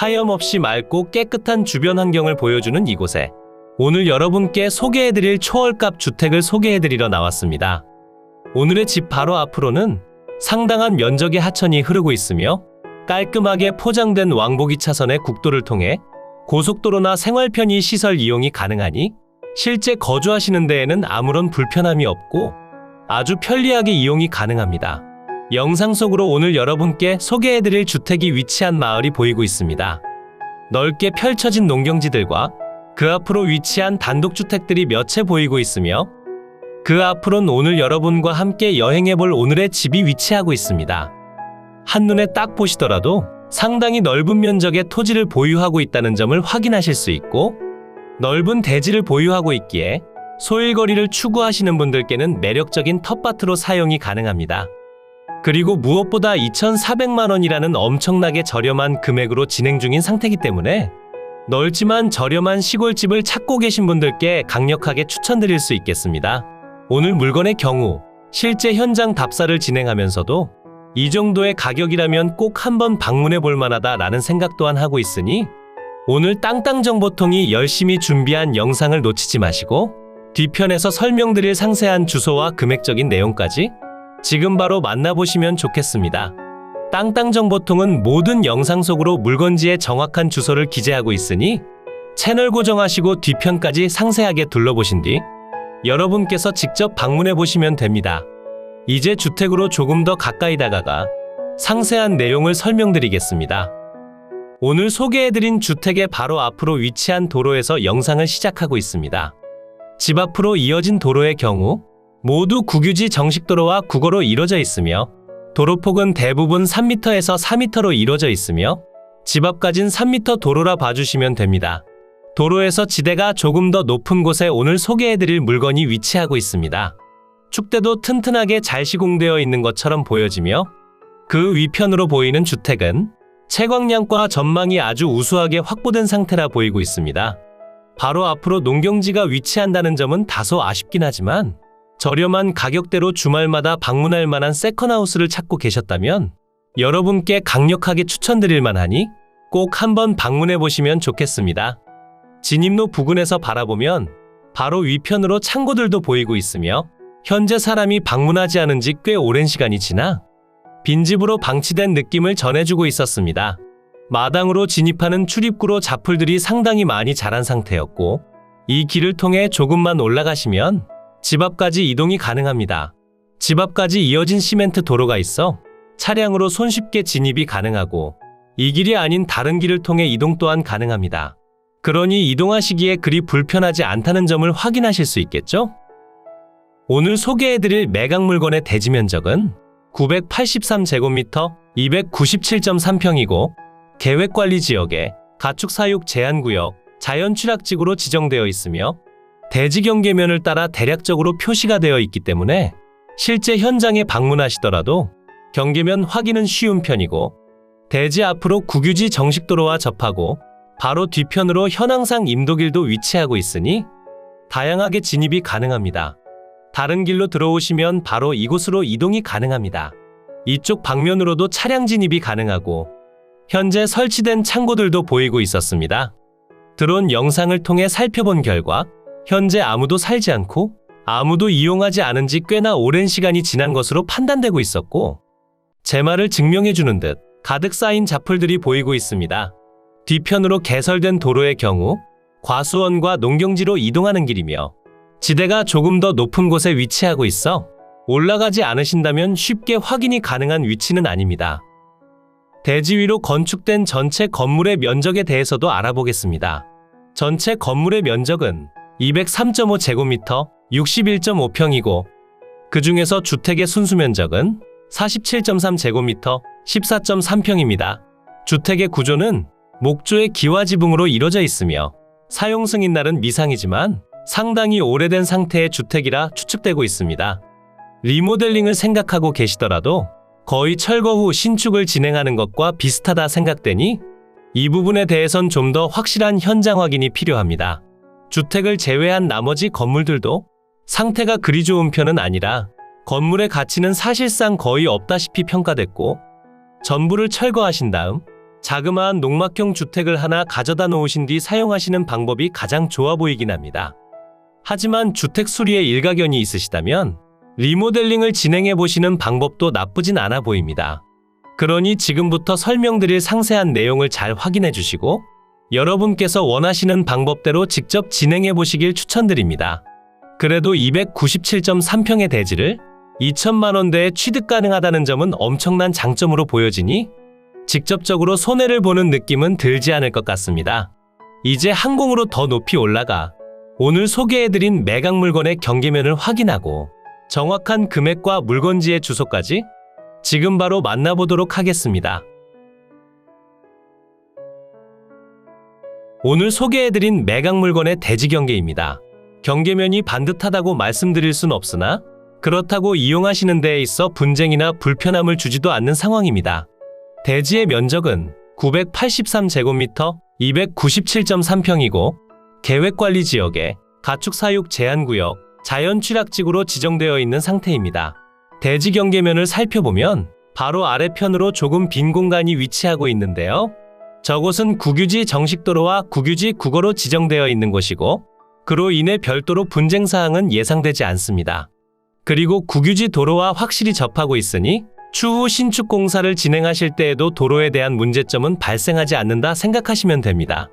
하염없이 맑고 깨끗한 주변 환경을 보여주는 이곳에 오늘 여러분께 소개해드릴 초월값 주택을 소개해드리러 나왔습니다. 오늘의 집 바로 앞으로는 상당한 면적의 하천이 흐르고 있으며 깔끔하게 포장된 왕복이 차선의 국도를 통해 고속도로나 생활편의 시설 이용이 가능하니 실제 거주하시는 데에는 아무런 불편함이 없고 아주 편리하게 이용이 가능합니다. 영상 속으로 오늘 여러분께 소개해드릴 주택이 위치한 마을이 보이고 있습니다. 넓게 펼쳐진 농경지들과 그 앞으로 위치한 단독주택들이 몇 채 보이고 있으며 그 앞으로는 오늘 여러분과 함께 여행해볼 오늘의 집이 위치하고 있습니다. 한눈에 딱 보시더라도 상당히 넓은 면적의 토지를 보유하고 있다는 점을 확인하실 수 있고 넓은 대지를 보유하고 있기에 소일거리를 추구하시는 분들께는 매력적인 텃밭으로 사용이 가능합니다. 그리고 무엇보다 2,400만 원이라는 엄청나게 저렴한 금액으로 진행 중인 상태이기 때문에 넓지만 저렴한 시골집을 찾고 계신 분들께 강력하게 추천드릴 수 있겠습니다. 오늘 물건의 경우 실제 현장 답사를 진행하면서도 이 정도의 가격이라면 꼭 한번 방문해 볼 만하다라는 생각 또한 하고 있으니 오늘 땅땅정보통이 열심히 준비한 영상을 놓치지 마시고 뒤편에서 설명드릴 상세한 주소와 금액적인 내용까지 지금 바로 만나보시면 좋겠습니다. 땅땅정보통은 모든 영상 속으로 물건지의 정확한 주소를 기재하고 있으니 채널 고정하시고 뒤편까지 상세하게 둘러보신 뒤 여러분께서 직접 방문해 보시면 됩니다. 이제 주택으로 조금 더 가까이 다가가 상세한 내용을 설명드리겠습니다. 오늘 소개해드린 주택의 바로 앞으로 위치한 도로에서 영상을 시작하고 있습니다. 집 앞으로 이어진 도로의 경우 모두 국유지 정식 도로와 국어로 이루어져 있으며 도로폭은 대부분 3m에서 4m로 이루어져 있으며 집 앞까진 3m 도로라 봐주시면 됩니다. 도로에서 지대가 조금 더 높은 곳에 오늘 소개해드릴 물건이 위치하고 있습니다. 축대도 튼튼하게 잘 시공되어 있는 것처럼 보여지며 그 위편으로 보이는 주택은 채광량과 전망이 아주 우수하게 확보된 상태라 보이고 있습니다. 바로 앞으로 농경지가 위치한다는 점은 다소 아쉽긴 하지만 저렴한 가격대로 주말마다 방문할 만한 세컨하우스를 찾고 계셨다면 여러분께 강력하게 추천드릴 만하니 꼭 한번 방문해 보시면 좋겠습니다. 진입로 부근에서 바라보면 바로 위편으로 창고들도 보이고 있으며 현재 사람이 방문하지 않은 지 꽤 오랜 시간이 지나 빈집으로 방치된 느낌을 전해주고 있었습니다. 마당으로 진입하는 출입구로 자풀들이 상당히 많이 자란 상태였고 이 길을 통해 조금만 올라가시면 집 앞까지 이동이 가능합니다. 집 앞까지 이어진 시멘트 도로가 있어 차량으로 손쉽게 진입이 가능하고 이 길이 아닌 다른 길을 통해 이동 또한 가능합니다. 그러니 이동하시기에 그리 불편하지 않다는 점을 확인하실 수 있겠죠? 오늘 소개해드릴 매각 물건의 대지 면적은 983제곱미터 297.3평이고 계획관리 지역에 가축 사육 제한구역, 자연 취락지구로 지정되어 있으며 대지 경계면을 따라 대략적으로 표시가 되어 있기 때문에 실제 현장에 방문하시더라도 경계면 확인은 쉬운 편이고 대지 앞으로 국유지 정식도로와 접하고 바로 뒤편으로 현황상 임도길도 위치하고 있으니 다양하게 진입이 가능합니다. 다른 길로 들어오시면 바로 이곳으로 이동이 가능합니다. 이쪽 방면으로도 차량 진입이 가능하고 현재 설치된 창고들도 보이고 있었습니다. 드론 영상을 통해 살펴본 결과 현재 아무도 살지 않고 아무도 이용하지 않은 지 꽤나 오랜 시간이 지난 것으로 판단되고 있었고 제 말을 증명해 주는 듯 가득 쌓인 자풀들이 보이고 있습니다. 뒤편으로 개설된 도로의 경우 과수원과 농경지로 이동하는 길이며 지대가 조금 더 높은 곳에 위치하고 있어 올라가지 않으신다면 쉽게 확인이 가능한 위치는 아닙니다. 대지 위로 건축된 전체 건물의 면적에 대해서도 알아보겠습니다. 전체 건물의 면적은 203.5제곱미터 61.5평이고 그 중에서 주택의 순수 면적은 47.3제곱미터 14.3평입니다. 주택의 구조는 목조의 기와 지붕으로 이루어져 있으며 사용 승인 날은 미상이지만 상당히 오래된 상태의 주택이라 추측되고 있습니다. 리모델링을 생각하고 계시더라도 거의 철거 후 신축을 진행하는 것과 비슷하다 생각되니 이 부분에 대해선 좀 더 확실한 현장 확인이 필요합니다. 주택을 제외한 나머지 건물들도 상태가 그리 좋은 편은 아니라 건물의 가치는 사실상 거의 없다시피 평가됐고 전부를 철거하신 다음 자그마한 농막형 주택을 하나 가져다 놓으신 뒤 사용하시는 방법이 가장 좋아 보이긴 합니다. 하지만 주택 수리에 일가견이 있으시다면 리모델링을 진행해 보시는 방법도 나쁘진 않아 보입니다. 그러니 지금부터 설명드릴 상세한 내용을 잘 확인해 주시고 여러분께서 원하시는 방법대로 직접 진행해 보시길 추천드립니다. 그래도 297.3평의 대지를 2천만 원대에 취득 가능하다는 점은 엄청난 장점으로 보여지니 직접적으로 손해를 보는 느낌은 들지 않을 것 같습니다. 이제 항공으로 더 높이 올라가 오늘 소개해드린 매각 물건의 경계면을 확인하고 정확한 금액과 물건지의 주소까지 지금 바로 만나보도록 하겠습니다. 오늘 소개해드린 매각 물건의 대지 경계입니다. 경계면이 반듯하다고 말씀드릴 순 없으나 그렇다고 이용하시는 데에 있어 분쟁이나 불편함을 주지도 않는 상황입니다. 대지의 면적은 983제곱미터 297.3평이고 계획관리 지역에 가축 사육 제한구역, 자연 취락지구로 지정되어 있는 상태입니다. 대지 경계면을 살펴보면 바로 아래편으로 조금 빈 공간이 위치하고 있는데요. 저곳은 국유지 정식도로와 국유지 국어로 지정되어 있는 곳이고 그로 인해 별도로 분쟁 사항은 예상되지 않습니다. 그리고 국유지 도로와 확실히 접하고 있으니 추후 신축 공사를 진행하실 때에도 도로에 대한 문제점은 발생하지 않는다 생각하시면 됩니다.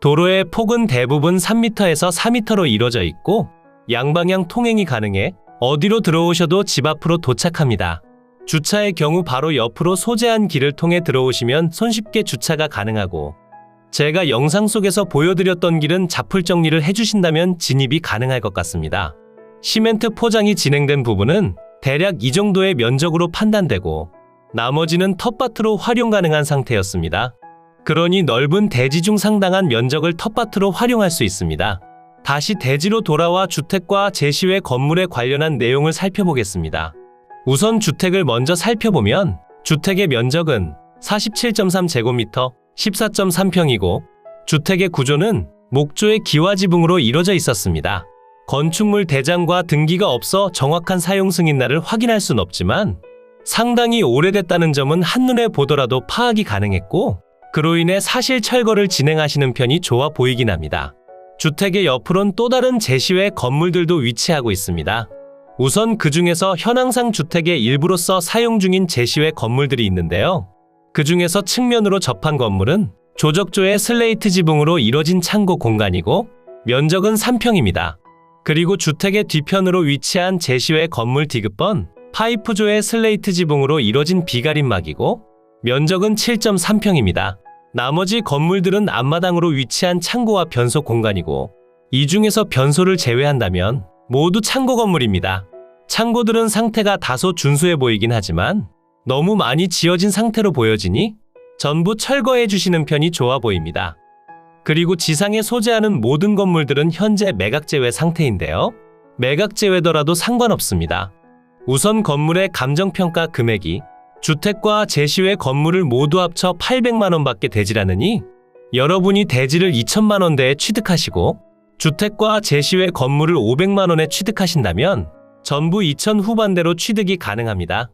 도로의 폭은 대부분 3m에서 4m로 이루어져 있고 양방향 통행이 가능해 어디로 들어오셔도 집 앞으로 도착합니다. 주차의 경우 바로 옆으로 소재한 길을 통해 들어오시면 손쉽게 주차가 가능하고 제가 영상 속에서 보여드렸던 길은 자풀 정리를 해주신다면 진입이 가능할 것 같습니다. 시멘트 포장이 진행된 부분은 대략 이 정도의 면적으로 판단되고 나머지는 텃밭으로 활용 가능한 상태였습니다. 그러니 넓은 대지 중 상당한 면적을 텃밭으로 활용할 수 있습니다. 다시 대지로 돌아와 주택과 제시외 건물에 관련한 내용을 살펴보겠습니다. 우선 주택을 먼저 살펴보면 주택의 면적은 47.3제곱미터 14.3평이고 주택의 구조는 목조의 기와 지붕으로 이루어져 있었습니다. 건축물 대장과 등기가 없어 정확한 사용 승인날을 확인할 순 없지만 상당히 오래됐다는 점은 한눈에 보더라도 파악이 가능했고 그로 인해 사실 철거를 진행하시는 편이 좋아 보이긴 합니다. 주택의 옆으론 또 다른 제시외 건물들도 위치하고 있습니다. 우선 그 중에서 현황상 주택의 일부로서 사용 중인 제시외 건물들이 있는데요. 그 중에서 측면으로 접한 건물은 조적조의 슬레이트 지붕으로 이뤄진 창고 공간이고 면적은 3평입니다. 그리고 주택의 뒤편으로 위치한 제시외 건물 디귿번 파이프조의 슬레이트 지붕으로 이뤄진 비가림막이고 면적은 7.3평입니다. 나머지 건물들은 앞마당으로 위치한 창고와 변소 공간이고 이 중에서 변소를 제외한다면 모두 창고 건물입니다. 창고들은 상태가 다소 준수해 보이긴 하지만 너무 많이 지어진 상태로 보여지니 전부 철거해 주시는 편이 좋아 보입니다. 그리고 지상에 소재하는 모든 건물들은 현재 매각 제외 상태인데요. 매각 제외더라도 상관없습니다. 우선 건물의 감정평가 금액이 주택과 제시외 건물을 모두 합쳐 800만 원 밖에 되지라느니 여러분이 대지를 2천만 원대에 취득하시고 주택과 제시외 건물을 500만 원에 취득하신다면 전부 2천 후반대로 취득이 가능합니다.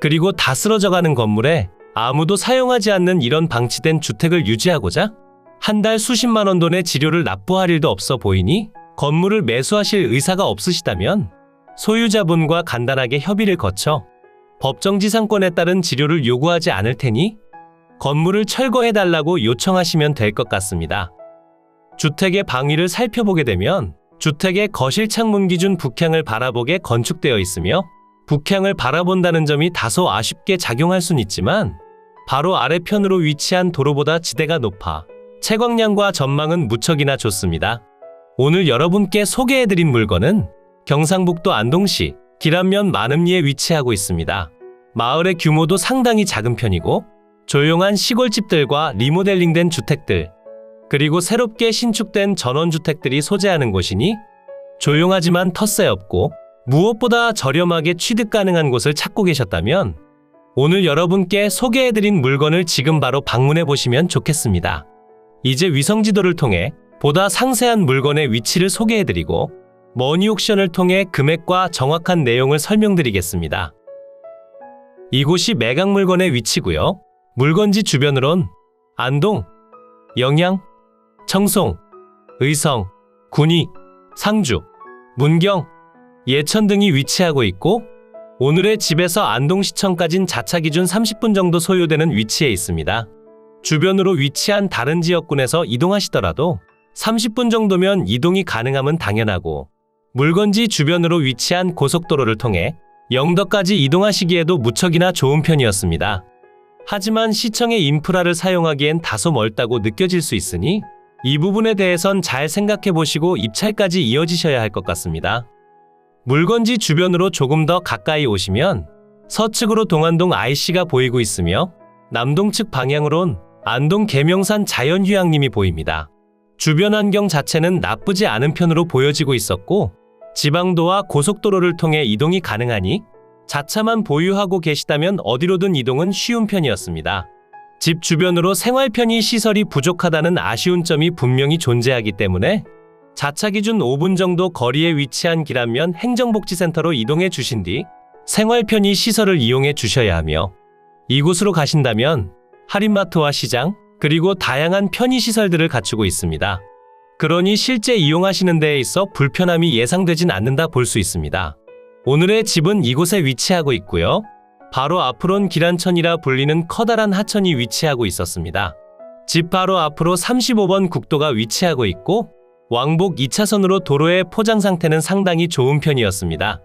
그리고 다 쓰러져가는 건물에 아무도 사용하지 않는 이런 방치된 주택을 유지하고자 한 달 수십만 원 돈의 지료를 납부할 일도 없어 보이니 건물을 매수하실 의사가 없으시다면 소유자분과 간단하게 협의를 거쳐 법정지상권에 따른 지료를 요구하지 않을 테니 건물을 철거해달라고 요청하시면 될 것 같습니다. 주택의 방위를 살펴보게 되면 주택의 거실 창문 기준 북향을 바라보게 건축되어 있으며 북향을 바라본다는 점이 다소 아쉽게 작용할 순 있지만 바로 아래편으로 위치한 도로보다 지대가 높아 채광량과 전망은 무척이나 좋습니다. 오늘 여러분께 소개해드린 물건은 경상북도 안동시 길안면 만음리에 위치하고 있습니다. 마을의 규모도 상당히 작은 편이고 조용한 시골집들과 리모델링된 주택들 그리고 새롭게 신축된 전원주택들이 소재하는 곳이니 조용하지만 텃세 없고 무엇보다 저렴하게 취득 가능한 곳을 찾고 계셨다면 오늘 여러분께 소개해드린 물건을 지금 바로 방문해 보시면 좋겠습니다. 이제 위성지도를 통해 보다 상세한 물건의 위치를 소개해드리고 머니옥션을 통해 금액과 정확한 내용을 설명드리겠습니다. 이곳이 매각 물건의 위치고요. 물건지 주변으론 안동, 영양, 청송, 의성, 군위, 상주, 문경, 예천 등이 위치하고 있고 오늘의 집에서 안동시청까진 자차 기준 30분 정도 소요되는 위치에 있습니다. 주변으로 위치한 다른 지역군에서 이동하시더라도 30분 정도면 이동이 가능함은 당연하고 물건지 주변으로 위치한 고속도로를 통해 영덕까지 이동하시기에도 무척이나 좋은 편이었습니다. 하지만 시청의 인프라를 사용하기엔 다소 멀다고 느껴질 수 있으니 이 부분에 대해선 잘 생각해 보시고 입찰까지 이어지셔야 할 것 같습니다. 물건지 주변으로 조금 더 가까이 오시면 서측으로 동안동 IC가 보이고 있으며 남동측 방향으론 안동 계명산 자연휴양림이 보입니다. 주변 환경 자체는 나쁘지 않은 편으로 보여지고 있었고 지방도와 고속도로를 통해 이동이 가능하니 자차만 보유하고 계시다면 어디로든 이동은 쉬운 편이었습니다. 집 주변으로 생활 편의 시설이 부족하다는 아쉬운 점이 분명히 존재하기 때문에 자차 기준 5분 정도 거리에 위치한 길안면 행정복지센터로 이동해 주신 뒤 생활 편의 시설을 이용해 주셔야 하며 이곳으로 가신다면 할인마트와 시장 그리고 다양한 편의 시설들을 갖추고 있습니다. 그러니 실제 이용하시는 데에 있어 불편함이 예상되진 않는다 볼 수 있습니다. 오늘의 집은 이곳에 위치하고 있고요. 바로 앞으론 기란천이라 불리는 커다란 하천이 위치하고 있었습니다. 집 바로 앞으로 35번 국도가 위치하고 있고 왕복 2차선으로 도로의 포장 상태는 상당히 좋은 편이었습니다.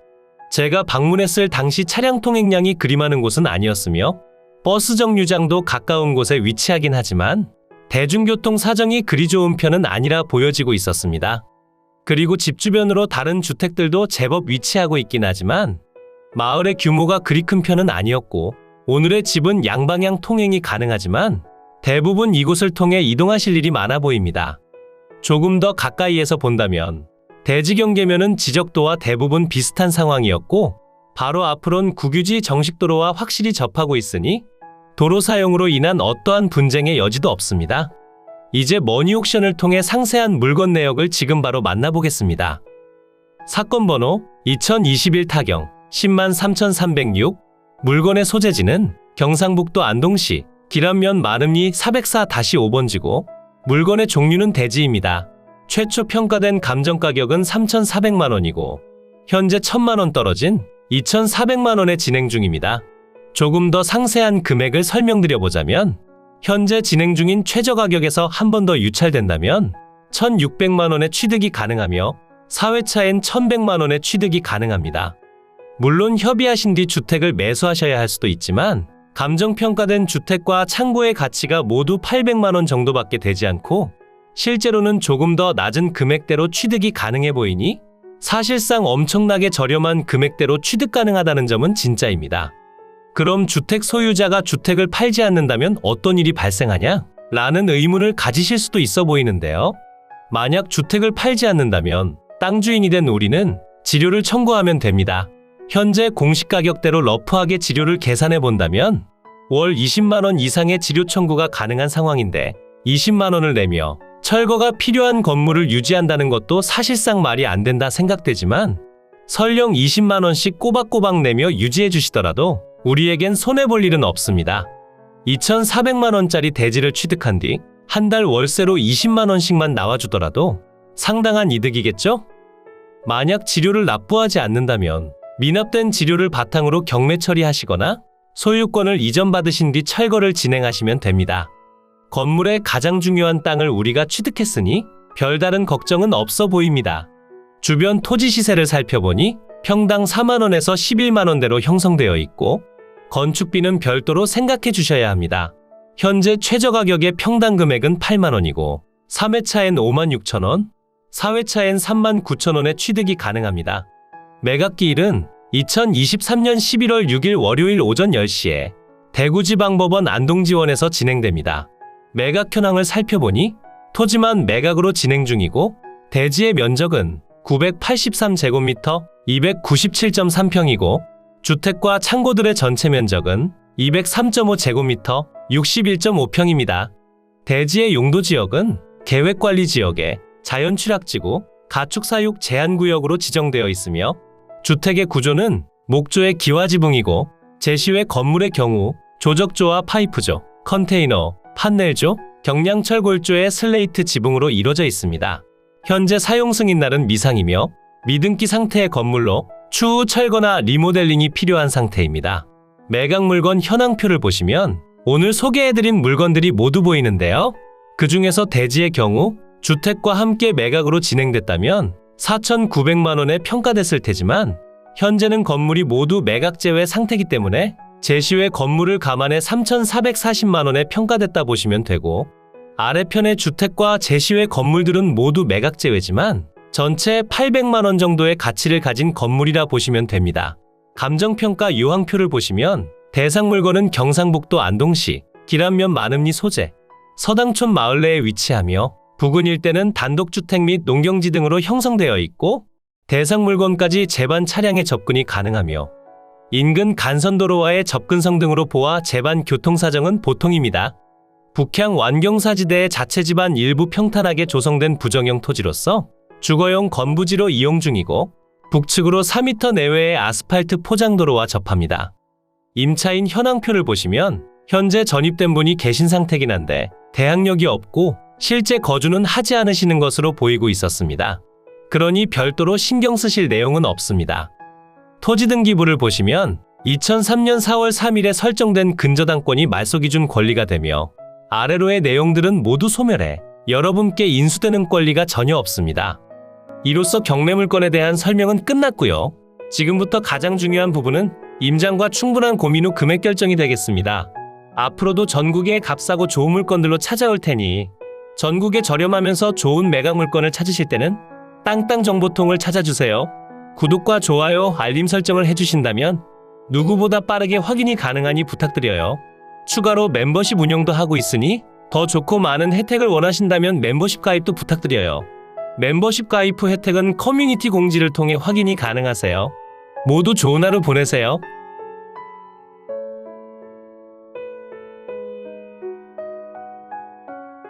제가 방문했을 당시 차량 통행량이 그리 많은 곳은 아니었으며 버스 정류장도 가까운 곳에 위치하긴 하지만 대중교통 사정이 그리 좋은 편은 아니라 보여지고 있었습니다. 그리고 집 주변으로 다른 주택들도 제법 위치하고 있긴 하지만 마을의 규모가 그리 큰 편은 아니었고 오늘의 집은 양방향 통행이 가능하지만 대부분 이곳을 통해 이동하실 일이 많아 보입니다. 조금 더 가까이에서 본다면 대지경계면은 지적도와 대부분 비슷한 상황이었고 바로 앞으론 국유지 정식도로와 확실히 접하고 있으니 도로 사용으로 인한 어떠한 분쟁의 여지도 없습니다. 이제 머니옥션을 통해 상세한 물건 내역을 지금 바로 만나보겠습니다. 사건 번호 2021 타경 10만 3306 물건의 소재지는 경상북도 안동시 기란면 마름리 404-5번지고 물건의 종류는 대지입니다. 최초 평가된 감정 가격은 3,400만 원이고 현재 1,000만 원 떨어진 2,400만 원에 진행 중입니다. 조금 더 상세한 금액을 설명드려 보자면 현재 진행 중인 최저 가격에서 한 번 더 유찰된다면 1,600만 원의 취득이 가능하며 4회차엔 1,100만 원의 취득이 가능합니다. 물론 협의하신 뒤 주택을 매수하셔야 할 수도 있지만 감정평가된 주택과 창고의 가치가 모두 800만 원 정도밖에 되지 않고 실제로는 조금 더 낮은 금액대로 취득이 가능해 보이니 사실상 엄청나게 저렴한 금액대로 취득 가능하다는 점은 진짜입니다. 그럼 주택 소유자가 주택을 팔지 않는다면 어떤 일이 발생하냐? 라는 의문을 가지실 수도 있어 보이는데요. 만약 주택을 팔지 않는다면 땅 주인이 된 우리는 지료를 청구하면 됩니다. 현재 공시 가격대로 러프하게 지료를 계산해 본다면 월 20만 원 이상의 지료 청구가 가능한 상황인데 20만 원을 내며 철거가 필요한 건물을 유지한다는 것도 사실상 말이 안 된다 생각되지만 설령 20만 원씩 꼬박꼬박 내며 유지해 주시더라도 우리에겐 손해 볼 일은 없습니다. 2,400만 원짜리 대지를 취득한 뒤 한 달 월세로 20만 원씩만 나와주더라도 상당한 이득이겠죠? 만약 지료를 납부하지 않는다면 미납된 지료를 바탕으로 경매 처리하시거나 소유권을 이전받으신 뒤 철거를 진행하시면 됩니다. 건물의 가장 중요한 땅을 우리가 취득했으니 별다른 걱정은 없어 보입니다. 주변 토지 시세를 살펴보니 평당 4만원에서 11만원대로 형성되어 있고 건축비는 별도로 생각해 주셔야 합니다. 현재 최저 가격의 평당 금액은 8만원이고 3회차엔 5만 6천원, 4회차엔 3만 9천원의 취득이 가능합니다. 매각기일은 2023년 11월 6일 월요일 오전 10시에 대구지방법원 안동지원에서 진행됩니다. 매각 현황을 살펴보니 토지만 매각으로 진행 중이고 대지의 면적은 983제곱미터 297.3평이고 주택과 창고들의 전체 면적은 203.5제곱미터 61.5평입니다. 대지의 용도 지역은 계획관리 지역에 자연취락지구, 가축사육 제한구역으로 지정되어 있으며 주택의 구조는 목조의 기와지붕이고 제시외 건물의 경우 조적조와 파이프조, 컨테이너, 판넬조, 경량철 골조의 슬레이트 지붕으로 이루어져 있습니다. 현재 사용 승인 날은 미상이며 미등기 상태의 건물로 추후 철거나 리모델링이 필요한 상태입니다. 매각 물건 현황표를 보시면 오늘 소개해드린 물건들이 모두 보이는데요. 그 중에서 대지의 경우 주택과 함께 매각으로 진행됐다면 4,900만 원에 평가됐을 테지만 현재는 건물이 모두 매각 제외 상태이기 때문에 제시외 건물을 감안해 3,440만 원에 평가됐다 보시면 되고 아래편의 주택과 제시외 건물들은 모두 매각 제외지만 전체 800만 원 정도의 가치를 가진 건물이라 보시면 됩니다. 감정평가 유황표를 보시면 대상 물건은 경상북도 안동시 기란면 마름리 소재 서당촌 마을 내에 위치하며 부근 일대는 단독주택 및 농경지 등으로 형성되어 있고 대상 물건까지 제반 차량의 접근이 가능하며 인근 간선도로와의 접근성 등으로 보아 제반 교통사정은 보통입니다. 북향 완경사지대의 자체 집안 일부 평탄하게 조성된 부정형 토지로서 주거용 건부지로 이용 중이고 북측으로 4m 내외의 아스팔트 포장도로와 접합니다. 임차인 현황표를 보시면 현재 전입된 분이 계신 상태긴 한데 대항력이 없고 실제 거주는 하지 않으시는 것으로 보이고 있었습니다. 그러니 별도로 신경 쓰실 내용은 없습니다. 토지 등기부를 보시면 2003년 4월 3일에 설정된 근저당권이 말소 기준 권리가 되며 아래로의 내용들은 모두 소멸해 여러분께 인수되는 권리가 전혀 없습니다. 이로써 경매물건에 대한 설명은 끝났고요. 지금부터 가장 중요한 부분은 임장과 충분한 고민 후 금액 결정이 되겠습니다. 앞으로도 전국의 값싸고 좋은 물건들로 찾아올 테니 전국에 저렴하면서 좋은 매각 물건을 찾으실 때는 땅땅 정보통을 찾아주세요. 구독과 좋아요, 알림 설정을 해주신다면 누구보다 빠르게 확인이 가능하니 부탁드려요. 추가로 멤버십 운영도 하고 있으니 더 좋고 많은 혜택을 원하신다면 멤버십 가입도 부탁드려요. 멤버십 가입 후 혜택은 커뮤니티 공지를 통해 확인이 가능하세요. 모두 좋은 하루 보내세요.